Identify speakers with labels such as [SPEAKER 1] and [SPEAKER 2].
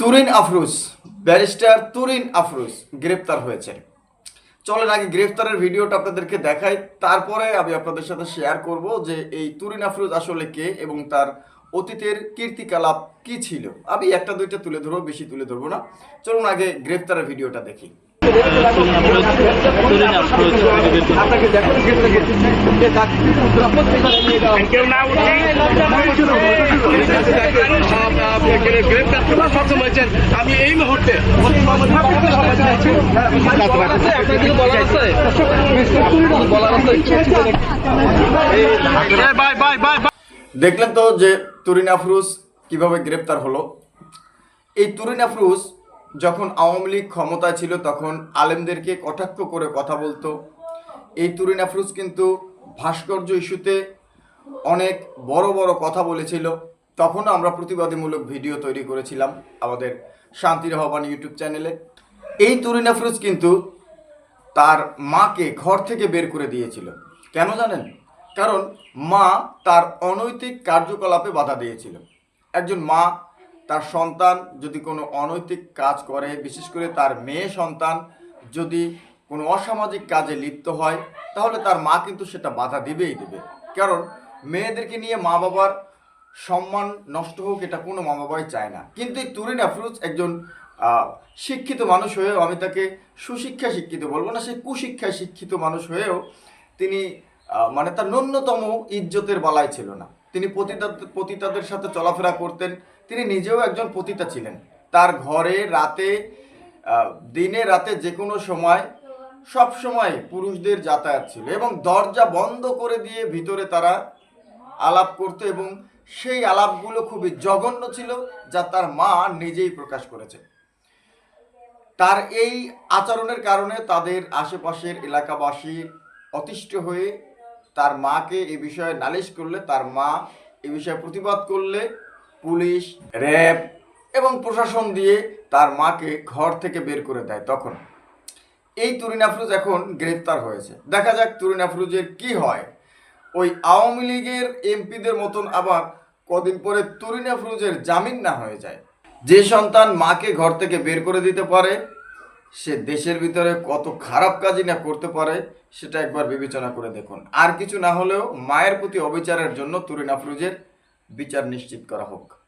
[SPEAKER 1] Turin Afruz barrister Turin Afruz গ্রেপ্তার হয়েছে চলেন আগে গ্রেফতারের ভিডিওটা আপনাদেরকে দেখাই। তারপরে আমি আপনাদের সাথে শেয়ার করব যে এই তুরিন আফরুজ আসলে কে এবং তার অতীতের কীর্তিকলাপ কি ছিল। আমি একটা দুইটা তুলে ধরবো বেশি তুলে ধরবো না। চলুন আগে গ্রেফতারের ভিডিওটা দেখি।
[SPEAKER 2] কেউ না
[SPEAKER 3] আমি এই মুহূর্তে বাই।
[SPEAKER 1] দেখলেন তো যে তুরিন আফরুজ কীভাবে গ্রেপ্তার হলো? এই তুরিন আফরুজ যখন আওয়ামী লীগ ক্ষমতায় ছিল তখন আলেমদেরকে কটাক্ষ করে কথা বলতো। এই তুরিন আফরুজ কিন্তু ভাস্কর্য ইস্যুতে অনেক বড় বড় কথা বলেছিল। তখনও আমরা প্রতিবাদীমূলক ভিডিও তৈরি করেছিলাম আমাদের শান্তির আহ্বান ইউটিউব চ্যানেলে। এই তুরিন আফরুজ কিন্তু তার মাকে ঘর থেকে বের করে দিয়েছিল। কেন জানেন? কারণ মা তার অনৈতিক কার্যকলাপে বাধা দিয়েছিল। একজন মা তার সন্তান যদি কোনো অনৈতিক কাজ করে, বিশেষ করে তার মেয়ে সন্তান যদি কোনো অসামাজিক কাজে লিপ্ত হয়, তাহলে তার মা কিন্তু সেটা বাধা দিবেই দেবে। কারণ মেয়েদেরকে নিয়ে মা বাবার সম্মান নষ্ট হোক, এটা কোনো মা বাবাই চায় না। কিন্তু এই তুরিন আফরুজ একজন শিক্ষিত মানুষ হয়েও আমি তাকে সুশিক্ষা শিক্ষিত বলব না, সে কুশিক্ষায় শিক্ষিত মানুষ হয়েও তিনি মানে তার ন্যূনতম ইজ্জতের বালায় ছিল না। তিনি পতিতা পতিতাদের সাথে চলাফেরা করতেন। তিনি নিজেও একজন পতিতা ছিলেন। তার ঘরে, রাতে দিনে রাতে যে কোনো সময়, সব সময় পুরুষদের যাতায়াত ছিল এবং দরজা বন্ধ করে দিয়ে ভিতরে তারা আলাপ করতো এবং সেই আলাপগুলো খুবই জঘন্য ছিল যা তার মা নিজেই প্রকাশ করেছে। তার এই আচরণের কারণে তাদের আশেপাশের এলাকাবাসী অতিষ্ঠ হয়ে তার মাকে এ বিষয়ে নালিশ করলে, তার মা এ বিষয়ে প্রতিবাদ করলে, পুলিশ, র্যাব এবং প্রশাসন দিয়ে তার মাকে ঘর থেকে বের করে দেয় তখন। এই তুরিন আফরুজ এখন গ্রেফতার হয়েছে। দেখা যাক তুরিন আফরুজের কি হয়। ওই আওয়ামী লীগের এমপিদের মতন আবার কদিন পরে তরিনা ফিরোজের জামিন না হয়ে যায়। যে সন্তান মাকে ঘর থেকে বের করে দিতে পারে, সে দেশের ভিতরে কত খারাপ কাজই না করতে পারে, সেটা একবার বিবেচনা করে দেখুন। আর কিছু না হলেও মায়ের প্রতি অবিচারের জন্য তুরিনা ফ্রুজের বিচার নিশ্চিত করা হোক।